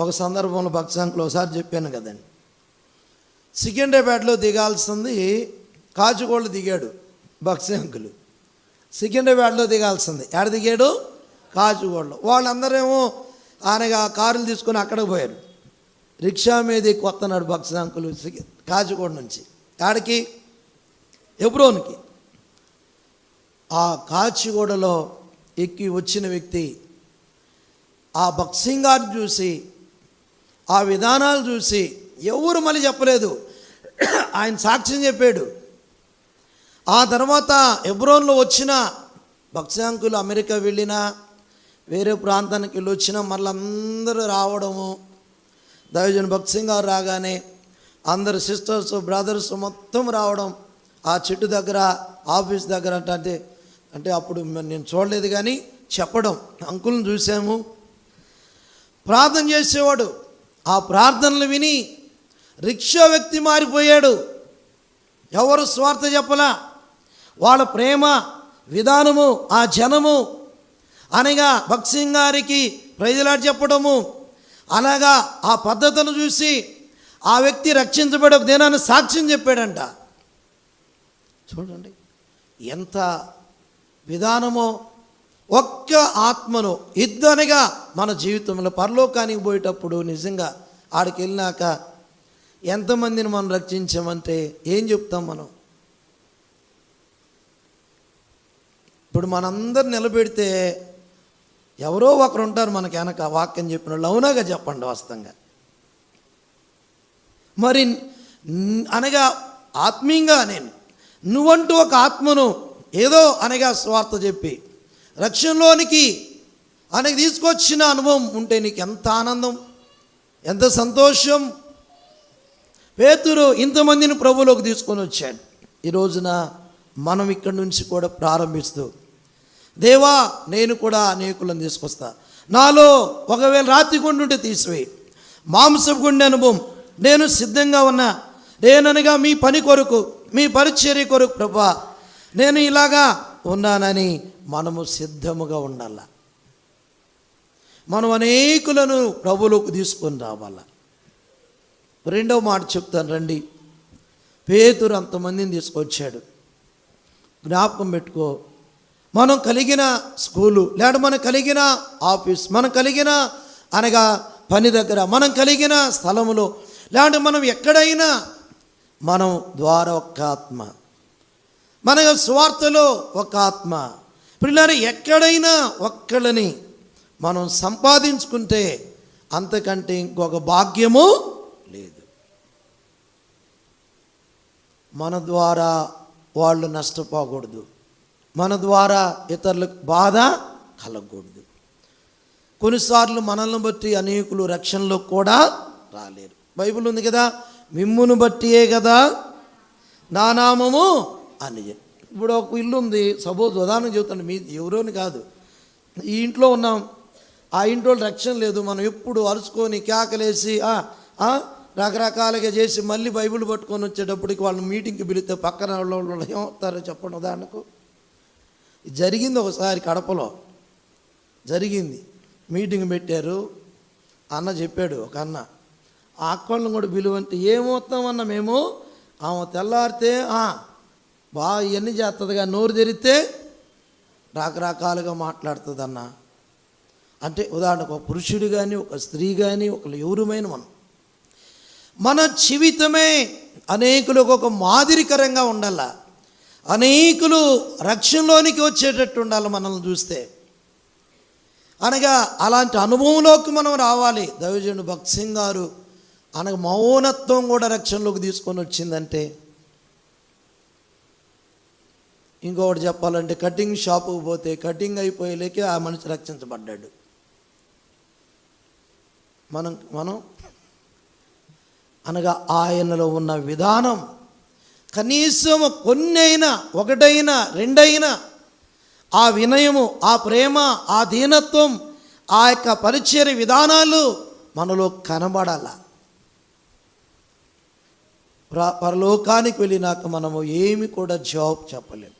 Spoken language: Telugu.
ఒక సందర్భంలో భక్సాంకులు ఒకసారి చెప్పాను కదండి. సికింద్రాబాద్లో దిగాల్సింది కాచుగోళ్ళు దిగాడు భక్సాంకులు సికింద్రాబాద్లో దిగాల్సింది. ఎక్కడ దిగాడు? కాచుగోళ్ళు వాళ్ళందరేమో ఆయనగా కారులు తీసుకొని అక్కడికి పోయారు. రిక్షా మీద ఎక్కువ వస్తున్నాడు భక్సాంకులు సికి నుంచి. ఆడికి ఎబ్రోన్కి ఆ కాచిగూడలో ఎక్కి వచ్చిన వ్యక్తి ఆ బక్సింగాన్ని చూసి ఆ విధానాలు చూసి ఎవరు మళ్ళీ చెప్పలేదు. ఆయన సాక్ష్యం చెప్పాడు. ఆ తర్వాత ఎబ్రోన్లో వచ్చిన భక్ష్యాంకులు అమెరికా వెళ్ళినా వేరే ప్రాంతానికి వెళ్ళి వచ్చినా మళ్ళీ అందరూ రావడము. దైవజన్ భక్సింగ్ గారు రాగానే అందరు సిస్టర్స్ బ్రదర్స్ మొత్తం రావడం. ఆ చెట్టు దగ్గర ఆఫీస్ దగ్గర అంటే అంటే అప్పుడు నేను చూడలేదు కానీ చెప్పడం. అంకుల్ని చూసాము. ప్రార్థన చేసేవాడు. ప్రార్థనలు విని రిక్షా వ్యక్తి మారిపోయాడు. ఎవరు స్వార్థ చెప్పలా? వాళ్ళ ప్రేమ విధానము ఆ జనము. అనగా భక్సింగ్ గారికి ప్రజలాడు చెప్పడము. అలాగా ఆ పద్ధతులు చూసి ఆ వ్యక్తి రక్షించబడే ఒక దినాన్ని సాక్ష్యం చెప్పాడంట. చూడండి ఎంత విధానమో ఒక్క ఆత్మను ఇద్దనగా మన జీవితంలో పరలోకానికి పోయేటప్పుడు నిజంగా ఆడికి వెళ్ళినాక ఎంతమందిని మనం రక్షించామంటే ఏం చెప్తాం మనం? ఇప్పుడు మనందరు నిలబెడితే ఎవరో ఒకరు ఉంటారు మనకి వెనక వాక్యం చెప్పిన వాళ్ళు. అవునాగా చెప్పండి వాస్తవంగా. మరి అనగా ఆత్మీయంగా నేను నువ్వంటూ ఒక ఆత్మను ఏదో అనగా స్వార్థ చెప్పి రక్షణలోనికి ఆయనకి తీసుకొచ్చిన అనుభవం ఉంటే నీకు ఎంత ఆనందం ఎంత సంతోషం. పేతురు ఇంతమందిని ప్రభులోకి తీసుకొని వచ్చాడు. ఈ రోజున మనం ఇక్కడి నుంచి కూడా ప్రారంభిస్తూ దేవా నేను కూడా అనేకులను తీసుకొస్తా. నాలో ఒకవేళ రాత్రి గుండుంటే తీసివేయి. మాంసపు గుండె అనుభవం. నేను సిద్ధంగా ఉన్నా. నేననగా మీ పని కొరకు మీ పరిచర్య కొరకు ప్రభా నేను ఇలాగా ఉన్నానని మనము సిద్ధముగా ఉండాల? మనం అనేకులను ప్రభులోకి తీసుకొని రావాల? రెండవ మాట చెప్తాను రండి. పేతురు అంతమందిని తీసుకొచ్చాడు. జ్ఞాపకం పెట్టుకో. మనం కలిగిన స్కూలు లేదా మనం కలిగిన ఆఫీస్ మనం కలిగిన అనగా పని దగ్గర మనం కలిగిన స్థలములో లేదంటే మనం ఎక్కడైనా మనం ద్వారా ఒక్క ఆత్మ. మన స్వార్థలో ఒక ఆత్మ. పిల్లలు ఎక్కడైనా ఒక్కళ్ళని మనం సంపాదించుకుంటే అంతకంటే ఇంకొక భాగ్యము లేదు. మన ద్వారా వాళ్ళు నష్టపోకూడదు. మన ద్వారా ఇతరులకు బాధ కలగకూడదు. కొన్నిసార్లు మనల్ని బట్టి అనేకులు రక్షణలో కూడా రాలేరు. బైబిల్ ఉంది కదా మిమ్మును బట్టియే కదా నా నామము అని. ఇప్పుడు ఒక ఇల్లు ఉంది సపోజ్ ఉదాహరణ చెబుతాను మీ ఎవరోని కాదు. ఈ ఇంట్లో ఉన్నాం ఆ ఇంట్లో రక్షణ లేదు. మనం ఎప్పుడు అరుచుకొని కేకలేసి రకరకాలుగా చేసి మళ్ళీ బైబిల్ పట్టుకొని వచ్చేటప్పటికి వాళ్ళని మీటింగ్కి పిలిస్తే పక్కన వాళ్ళు ఏమవుతారో చెప్పండి ఉదాహరణకు. జరిగింది ఒకసారి కడపలో. జరిగింది. మీటింగ్ పెట్టారు. అన్న చెప్పాడు ఒక అన్న. ఆ అక్కళ్ళని కూడా పిలువంటే ఏమవుతామన్న మేము? ఆమె తెల్లారితే బాగా ఇవన్నీ చేస్తుందిగా నోరు తెరిస్తే రకరకాలుగా మాట్లాడుతుంది అన్న అంటే ఉదాహరణకు ఒక పురుషుడు కానీ ఒక స్త్రీ కానీ ఒకళ్ళు ఎవరుమైన మనం. మన జీవితమే అనేకులకు ఒక మాదిరికరంగా ఉండాల? అనేకులు రక్షణలోనికి వచ్చేటట్టు ఉండాలి మనల్ని చూస్తే? అనగా అలాంటి అనుభవంలోకి మనం రావాలి. దైవజనుడు భక్త్ సింగ్ గారు అనగా మౌనత్వం కూడా రక్షణలోకి తీసుకొని వచ్చిందంటే? ఇంకొకటి చెప్పాలంటే కటింగ్ షాపుకి పోతే కటింగ్ అయిపోయేలేకే ఆ మనిషి రక్షించబడ్డాడు. మనం మనం అనగా ఆయనలో ఉన్న విధానం. కనీసం కొన్నైనా ఒకటైనా రెండైనా ఆ వినయము ఆ ప్రేమ ఆ దీనత్వం ఆ యొక్క పరిచయ విధానాలు మనలో కనబడాల. ప్ర- పరలోకానికి వెళ్ళినాక మనము ఏమి కూడా జాబ్ చెప్పలేము